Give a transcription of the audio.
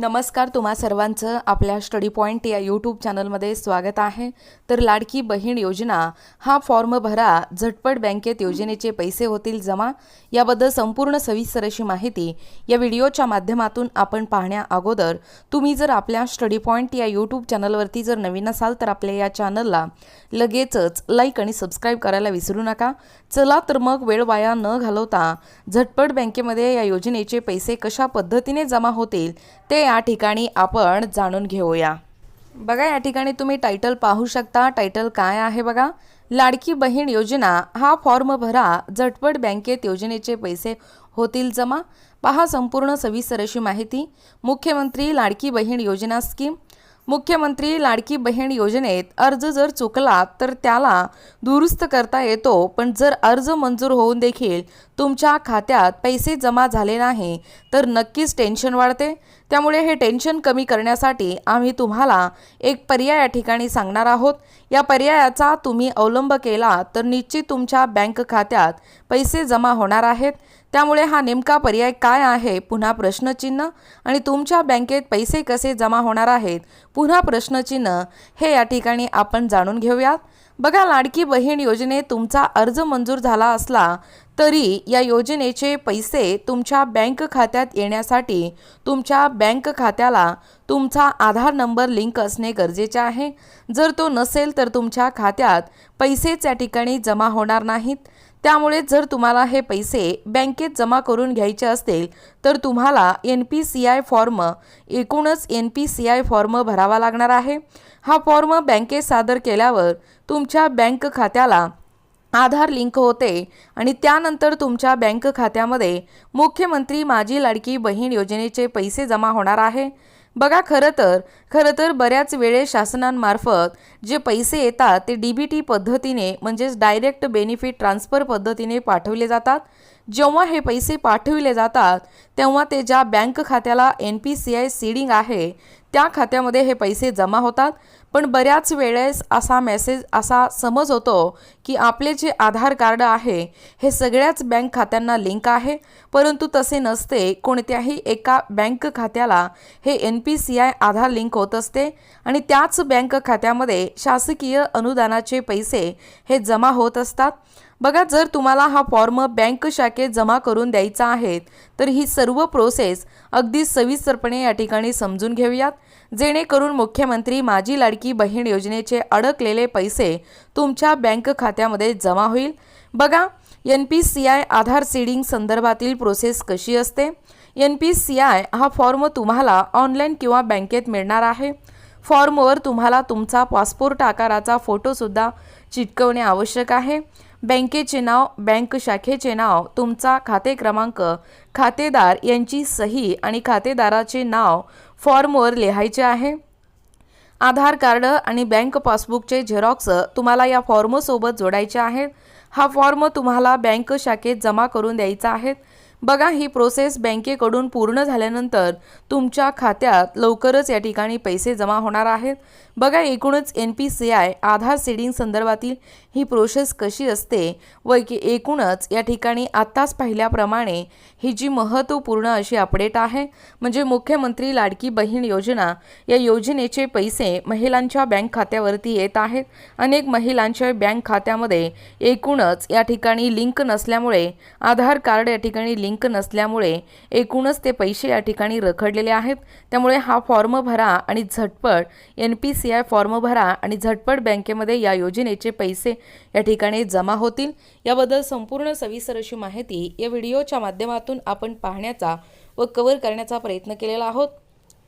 नमस्कार तुम्हा सर्वांचं आपल्या स्टडी पॉईंट या यूट्यूब चॅनलमध्ये स्वागत आहे. तर लाडकी बहीण योजना हा फॉर्म भरा झटपट बँकेत योजनेचे पैसे होतील जमा. याबद्दल संपूर्ण सविस्तर अशी माहिती या व्हिडिओच्या माध्यमातून आपण पाहण्या अगोदर. तुम्ही जर आपल्या स्टडी पॉईंट या यूट्यूब चॅनलवरती जर नवीन असाल तर आपल्या या चॅनलला लगेचच लाईक आणि सबस्क्राईब करायला विसरू नका. चला तर मग वेळ वाया न घालवता झटपट बँकेमध्ये या योजनेचे पैसे कशा पद्धतीने जमा होतील ते या ठिकाणी आपण जाणून घेऊया. बघा या ठिकाणी तुम्ही टायटल पाहू शकता. टायटल काय आहे बघा? लाडकी बहीण योजना. हा फॉर्म भरा. झटपट बँकेत योजनेचे पैसे होतील जमा. पहा संपूर्ण सविस्तर अशी माहिती. मुख्यमंत्री लाडकी बहीण योजना स्कीम मुख्यमंत्री लाडकी बहीण योजनेत अर्ज जर चुकला तर त्याला दुरुस्त करता येतो पण जर अर्ज मंजूर होऊन देखील तुमच्या खात्यात पैसे जमा झाले नाही तर नक्कीच टेन्शन वाढते. त्यामुळे हे टेन्शन कमी करण्यासाठी आम्ही तुम्हाला एक पर्याय या ठिकाणी सांगणार आहोत. या पर्यायाचा तुम्ही अवलंब केला तर निश्चित तुमच्या बँक खात्यात पैसे जमा होणार आहेत. त्यामुळे हा नेमका पर्याय काय आहे? पुन्हा प्रश्नचिन्ह. आणि तुमच्या बँकेत पैसे कसे जमा होणार आहेत? पुन्हा प्रश्नचिन्ह. हे या ठिकाणी आपण जाणून घेऊयात. बघा लाडकी बहीण योजनेत तुमचा अर्ज मंजूर झाला असला तरी या योजनेचे पैसे तुमच्या बँक खात्यात येण्यासाठी तुमच्या बँक खात्याला तुमचा आधार नंबर लिंक असणे गरजेचे आहे. जर तो नसेल तर तुमच्या खात्यात पैसेच या ठिकाणी जमा होणार नाहीत. त्यामुळे जर तुम्हाला हे पैसे बँकेत जमा करून घ्यायचे असतील तर तुम्हाला N P C I form एकूणच N P C I form भरावा लागणार आहे. हा फॉर्म बँकेत सादर केल्यावर तुमच्या बँक खात्याला आधार लिंक होते आणि त्यानंतर तुमच्या बँक खात्यामध्ये मुख्यमंत्री माझी लाडकी बहीण योजनेचे पैसे जमा होणार आहे. बघा खरं तर खरं तर बऱ्याच वेळेस शासनांमार्फत जे पैसे येतात ते डी बी टी पद्धतीने म्हणजेच डायरेक्ट बेनिफिट ट्रान्सफर पद्धतीने पाठवले जातात. जेव्हा हे पैसे पाठविले जातात तेव्हा ते ज्या बँक खात्याला N P C I seeding आहे त्या खात्यामध्ये हे पैसे जमा होतात. पण बऱ्याच वेळेस असा मेसेज असा समज होतो की आपले जे आधार कार्ड आहे हे सगळ्याच बँक खात्यांना लिंक आहे. परंतु तसे नसते. कोणत्याही एका बँक खात्याला हे N P C I Aadhaar link होत असते आणि त्याच बँक खात्यामध्ये शासकीय अनुदानाचे पैसे हे जमा होत असतात. बघा जर तुम्हाला हा फॉर्म बँक शाखेत जमा करून द्यायचा आहे तर ही सर्व प्रोसेस अगदी सविस्तरपणे या ठिकाणी समजून घेऊयात. जेणेकरून मुख्यमंत्री माझी लाडकी बहीण योजनेचे अडकलेले पैसे तुमच्या बँक खात्यामध्ये जमा होईल? बघा N P C I Aadhaar seeding संदर्भातील प्रोसेस कशी असते? एन पी सी आय हा फॉर्म तुम्हाला ऑनलाईन किंवा बँकेत मिळणार आहे. फॉर्मवर तुम्हाला तुमचा पासपोर्ट आकाराचा फोटोसुद्धा चिटकवणे आवश्यक आहे. बँकेचे नाव बँक शाखेचे नाव तुमचा खाते क्रमांक खातेदार यांची सही आणि खातेदाराचे नाव फॉर्मवर लिहायचे आहे. आधार कार्ड आणि बँक पासबुकचे झेरॉक्स तुम्हाला या फॉर्मसोबत जोडायचे आहेत. हा फॉर्म तुम्हाला बँक शाखेत जमा करून द्यायचा आहे. बघा ही प्रोसेस बँकेकडून पूर्ण झाल्यानंतर तुमच्या खात्यात लवकरच या ठिकाणी पैसे जमा होणार आहेत. बघा एकूणच N P C I Aadhaar seeding संदर्भातील ही प्रोसेस कशी असते व की एकूणच या ठिकाणी आत्ताच पाहिल्याप्रमाणे ही जी महत्त्वपूर्ण अशी अपडेट आहे म्हणजे मुख्यमंत्री लाडकी बहीण योजना या योजनेचे पैसे महिलांच्या बँक खात्यावरती येत आहेत. अनेक महिलांच्या बँक खात्यामध्ये एकूणच या ठिकाणी लिंक नसल्यामुळे आधार कार्ड या ठिकाणी लिंक लिंक नसल्यामुळे एकूणच ते पैसे या ठिकाणी रखडलेले आहेत. त्यामुळे हा फॉर्म भरा आणि झटपट N P C I form भरा आणि झटपट बँकेमध्ये या योजनेचे पैसे या ठिकाणी जमा होतील. याबद्दल संपूर्ण सविस्तर अशी माहिती या व्हिडिओच्या माध्यमातून आपण पाहण्याचा व कव्हर करण्याचा प्रयत्न केलेला आहोत.